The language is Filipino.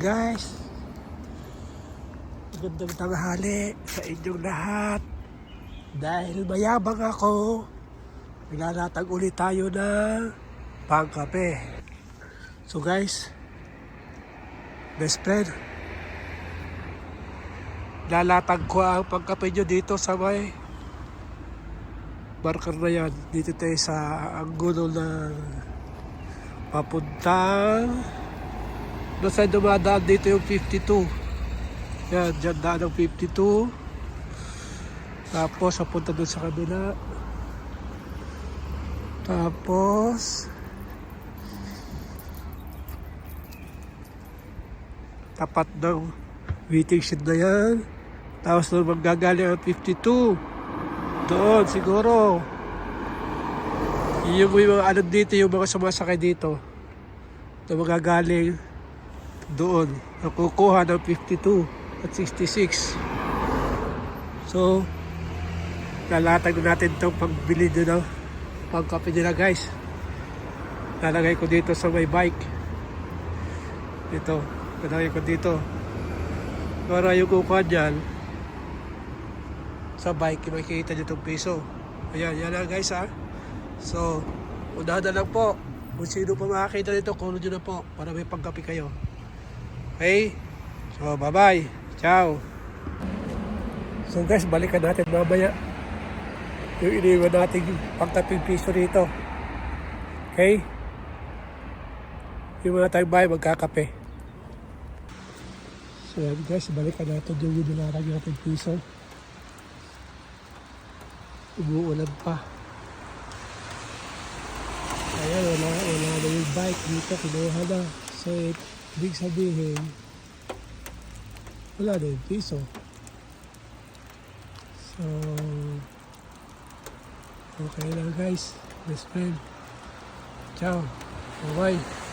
guys. Magandang tanghali sa inyong lahat. Dahil mayabang ako, nilalatag ulit tayo ng pangkape. So guys, best friend, lalatag ko ang pangkape nyo dito sa may marker na yan. Dito tayo sa anggulo ng papuntang doon sa dumadaan dito yung 52 yan dyan daan ng 52 tapos papunta doon sa kabila. Tapos tapat ng waiting shed na yan. Tapos doon magagaling ang 52 doon siguro. Yung mga ano dito, yung mga sumasakay dito. Na magagaling doon. Nakukuha ng 52 at 66. So, lalatag na natin itong pagbili doon ng pagkape nila guys. Lalagay ko dito sa may bike. Dito. Lalagay ko dito. Para yung kukuha dyan, sa bike, makikita nyo itong piso. Ayan, yan lang guys ha. So, unahan na lang po. Kung sino pa makakita nito, kulo nyo na po para may pagkapi kayo. Okay? So, bye-bye. Ciao. So guys, balikan natin mamaya yung iniwan natin pagtaping piso rito. Okay? Yung mga tayong bahay magkakape. So yan guys, balikan natin yung inilarag natin piso. Umuulan pa. Ayan, wala, wala na yung bike dito, kinuha na. So, ibig sabihin, wala na yung piso. So, okay lang guys. Best friend. Ciao. Bye-bye.